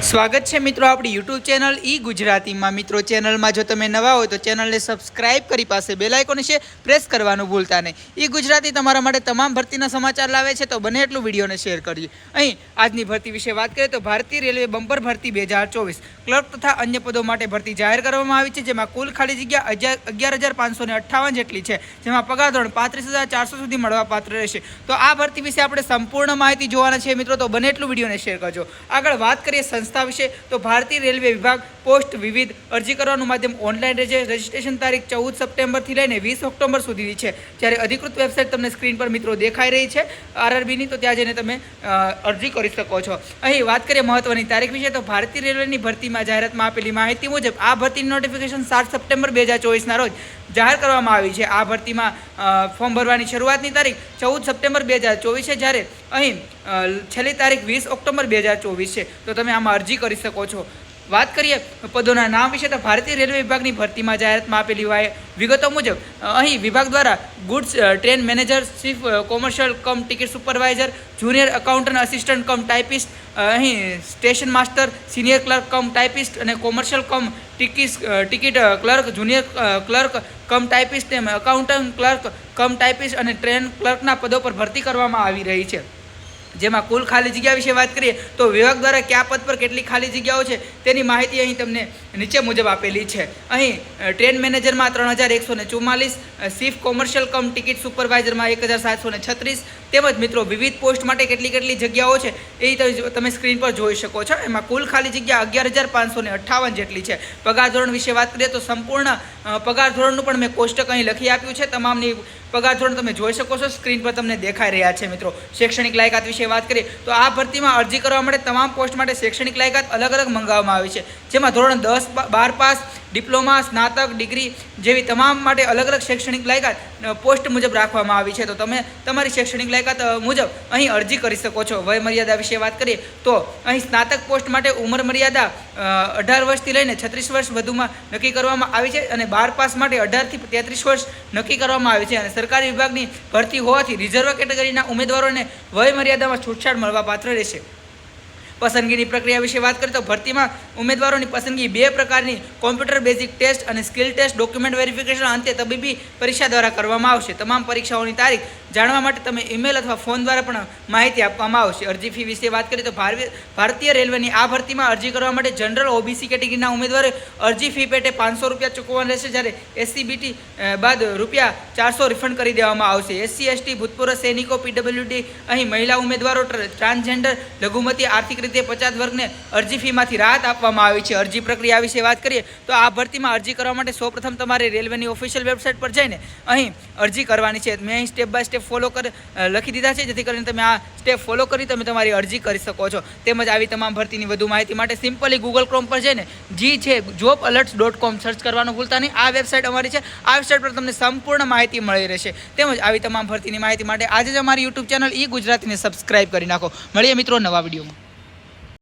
સ્વાગત છે મિત્રો આપણી યુટ્યુબ ચેનલ ઈ ગુજરાતીમાં. મિત્રો, ચેનલમાં જો તમે નવા હોય તો ચેનલને સબસ્ક્રાઇબ કરી પાસે બેલ આઇકોન છે, પ્રેસ કરવાનું ભૂલતા નહીં. ઈ ગુજરાતી તમારા માટે તમામ ભરતીના સમાચાર લાવે છે, તો બને એટલું વિડીયોને શેર કરીએ. અહીં આજની ભરતી વિશે વાત કરીએ તો ભારતીય રેલવે બમ્પર ભરતી બે હજાર ચોવીસ. ક્લર્ક તથા અન્ય પદો માટે ભરતી જાહેર કરવામાં આવી છે, જેમાં કુલ ખાલી જગ્યા અગિયાર હજાર પાંચસો ને અઠ્ઠાવન જેટલી છે, જેમાં પગાર ધોરણ પાંત્રીસ હજાર ચારસો સુધી મળવા પાત્ર રહેશે. તો આ ભરતી વિશે આપણે સંપૂર્ણ માહિતી જોવાના છે મિત્રો, તો બને એટલું વિડીયોને શેર કરજો. આગળ વાત કરીએ સંસ્થા વિશે તો ભારતીય રેલવે વિભાગ પોસ્ટ વિવિધ અરજી કરવાનું માધ્યમ ઓનલાઈન રહેશે રજિસ્ટ્રેશન તારીખ ચૌદ સપ્ટેમ્બરથી લઈને વીસ ઓક્ટોબર સુધીની છે. જ્યારે અધિકૃત વેબસાઇટ તમને સ્ક્રીન પર મિત્રો દેખાઈ રહી છે, આરઆરબીની, તો ત્યાં જઈને તમે અરજી કરી શકો છો. અહીં વાત કરીએ મહત્વની તારીખ વિશે, તો ભારતીય રેલવેની ભરતીમાં જાહેરાતમાં આપેલી માહિતી મુજબ આ ભરતીની નોટિફિકેશન સાત સપ્ટેમ્બર બે હજાર ચોવીસના રોજ જાહેર કરવામાં આવી છે. આ ભરતીમાં ફોર્મ ભરવાની શરૂઆતની તારીખ ચૌદ સપ્ટેમ્બર બે હજાર ચોવીસ જ્યારે અહીં છેલ્લી તારીખ વીસ ઓક્ટોબર બે હજાર ચોવીસ છે. તો તમે આમાં અરજી કરી શકો છો. વાત કરીએ પદોના નામ વિશે, તો ભારતીય રેલવે વિભાગની ભરતીમાં જાહેરાતમાં આપેલી હોય વિગતો મુજબ અહીં વિભાગ દ્વારા goods train manager, chief commercial cum ticket supervisor, junior accountant assistant cum typist અહીં station master, senior clerk cum typist અને commercial cum ticket ticket clerk, junior clerk cum typist તેમ અકાઉન્ટન્ટ ક્લર્ક કમ ટાઈપિસ્ટ અને train ક્લર્કના પદો પર ભરતી કરવામાં આવી રહી છે. જેમાં કુલ ખાલી જગ્યા વિશે વાત કરીએ તો વિભાગ દ્વારા કયા પદ પર કેટલી ખાલી જગ્યાઓ છે તેની માહિતી અહીં તમને નીચે મુજબ આપેલી છે. અહીં ટ્રેન મેનેજરમાં ત્રણ હજાર એકસો ને ચુમ્માલીસ સીફ કોમર્શિયલ કમ ટિકિટ સુપરવાઇઝરમાં એક હજાર સાતસો ને છત્રીસ, તેમજ મિત્રો વિવિધ પોસ્ટ માટે કેટલી કેટલી જગ્યાઓ છે એ તમે- સ્ક્રીન પર જોઈ શકો છો. એમાં કુલ ખાલી જગ્યા અગિયાર હજાર પાંચસો ને અઠ્ઠાવન જેટલી છે. પગાર ધોરણ વિશે વાત કરીએ તો સંપૂર્ણ પગાર ધોરણનું પણ મેં કોષ્ટક અહીં લખી આપ્યું છે. તમામની પગાર ધોરણ તમે જોઈ શકો છો. સ્ક્રીન પર તમને દેખાઈ રહ્યા છે મિત્રો. શૈક્ષણિક લાયકાત વિશે વાત કરીએ, તો આ ભરતીમાં અરજી કરવા માટે તમામ પોસ્ટ માટે શૈક્ષણિક લાયકાત અલગ અલગ મંગાવવામાં આવી છે. જેમાં ધોરણ દસ બાર પાસ ડિપ્લોમા, સ્નાતક, ડિગ્રી જેવી તમામ માટે અલગ અલગ શૈક્ષણિક લાયકાત પોસ્ટ મુજબ રાખવામાં આવી છે. તો તમે તમારી શૈક્ષણિક લાયકાત મુજબ અહીં અરજી કરી શકો છો. વય મર્યાદા વિશે વાત કરીએ, તો અહીં સ્નાતક પોસ્ટ માટે ઉંમર મર્યાદા અઢાર વર્ષથી લઈને છત્રીસ વર્ષ વધુમાં નક્કી કરવામાં આવી છે અને બાર પાસ માટે અઢારથી તેત્રીસ વર્ષ નક્કી કરવામાં આવી છે. અને સરકારી વિભાગની ભરતી હોવાથી રિઝર્વ કેટેગરીના ઉમેદવારોને વય મર્યાદામાં છૂટછાટ મળવા પાત્ર રહેશે. પસંદગીની પ્રક્રિયા વિશે વાત કરીએ તો ભરતીમાં ઉમેદવારોની પસંદગી બે પ્રકારની, કોમ્પ્યુટર બેઝિક ટેસ્ટ અને સ્કિલ ટેસ્ટ, ડોક્યુમેન્ટ વેરિફિકેશન અંતે તબીબી પરીક્ષા દ્વારા કરવામાં આવશે. તમામ પરીક્ષાઓની તારીખ જાણવા માટે તમે ઈમેલ અથવા ફોન દ્વારા પણ માહિતી આપવામાં આવશે. અરજી ફી વિશે વાત કરીએ તો ભારતીય રેલવેની આ ભરતીમાં અરજી કરવા માટે જનરલ ઓબીસી કેટેગરીના ઉમેદવારે અરજી ફી પેટે પાંચસો રૂપિયા ચૂકવવાના રહેશે, જ્યારે એસસીબીટી બાદ રૂપિયા ચારસો રિફંડ કરી દેવામાં આવશે. એસસી એસટી ભૂતપૂર્વ સૈનિકો પીડબ્લ્યુડી અહીં મહિલા ઉમેદવારો, ટ્ર- ટ્રાન્સજેન્ડર લઘુમતી, આર્થિક રીતે પચાસ વર્ગને અરજી ફીમાંથી રાહત આપવામાં આવી છે. અરજી પ્રક્રિયા વિશે વાત કરીએ તો આ ભરતીમાં અરજી કરવા માટે સૌપ્રથમ તમારે રેલવેની ઓફિશિયલ વેબસાઇટ પર જઈને અહીં અરજી કરવાની છે. મેં અહીં સ્ટેપ બાય સ્ટેપ ફોલો કર લખી દીધા છે, જેથી કરીને તમે આ સ્ટેપ ફોલો કરી તમે તમારી અરજી કરી શકો છો. તેમજ આવી તમામ ભરતીની વધુ માહિતી માટે સિમ્પલી ગૂગલ ક્રોમ પર જઈને જી છે job alerts dot com search કરવાનું ભૂલતા નહીં. આ વેબસાઇટ અમારી છે. આ વેબસાઇટ પર તમને સંપૂર્ણ માહિતી મળી રહેશે. તેમજ આવી તમામ ભરતીની માહિતી માટે આજે જ અમારી યુટ્યુબ ચેનલ ઈ ગુજરાતીને સબસ્ક્રાઇબ કરી નાખો. મળીએ મિત્રો નવા વિડીયોમાં